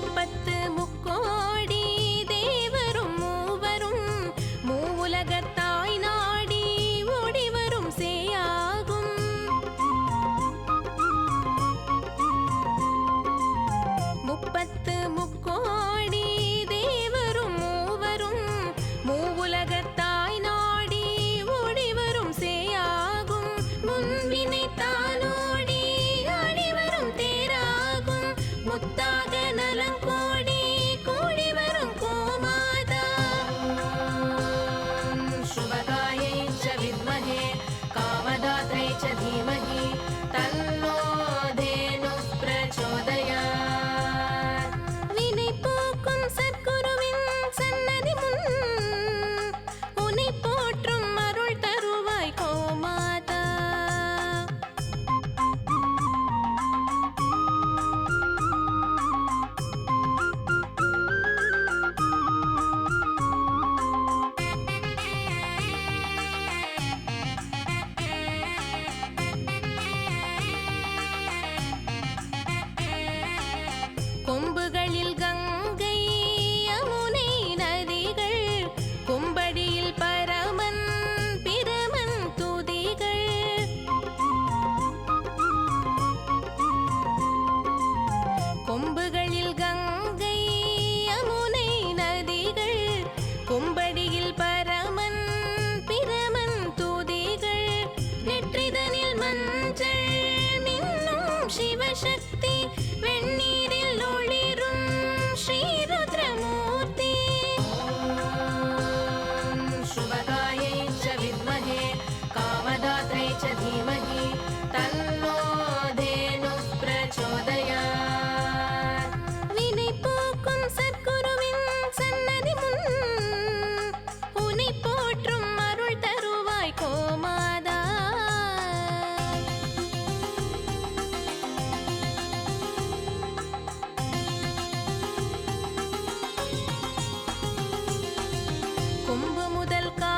മുപ്പത്തി கொம்புகள் கொம்பு முதல் கா